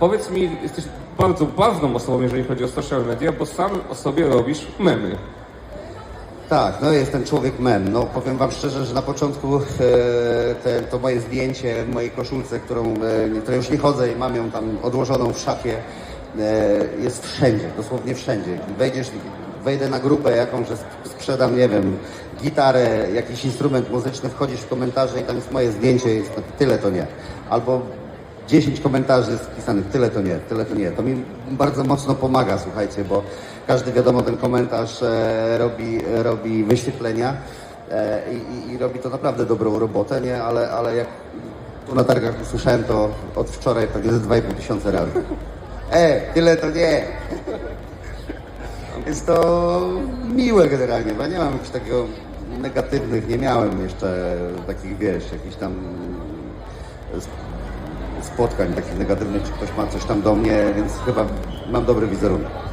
powiedz mi, jesteś bardzo ważną osobą, jeżeli chodzi o social media, bo sam o sobie robisz memy. Tak, no jestem człowiek mem. No powiem wam szczerze, że na początku e, te, to moje zdjęcie w mojej koszulce, którą, e, już nie chodzę i mam ją tam odłożoną w szafie, e, jest wszędzie, dosłownie wszędzie. Wejdziesz, wejdę na grupę jakąś, że sp- sprzedam, nie wiem, gitarę, jakiś instrument muzyczny, wchodzisz w komentarze i tam jest moje zdjęcie, jest tyle to nie. Albo 10 komentarzy jest wpisanych, tyle to nie, tyle to nie. To mi bardzo mocno pomaga, słuchajcie, bo każdy wiadomo ten komentarz e, robi, robi wyświetlenia e, i, i, robi to naprawdę dobrą robotę, nie? Ale, ale jak tu na targach usłyszałem to od wczoraj pewnie ze 2,5 tysiąca razy. E, tyle to nie! Jest to miłe generalnie, bo nie mam jakichś takiego negatywnych, nie miałem jeszcze takich, wiesz, jakichś tam spotkań takich negatywnych, czy ktoś ma coś tam do mnie, więc chyba mam dobry wizerunek.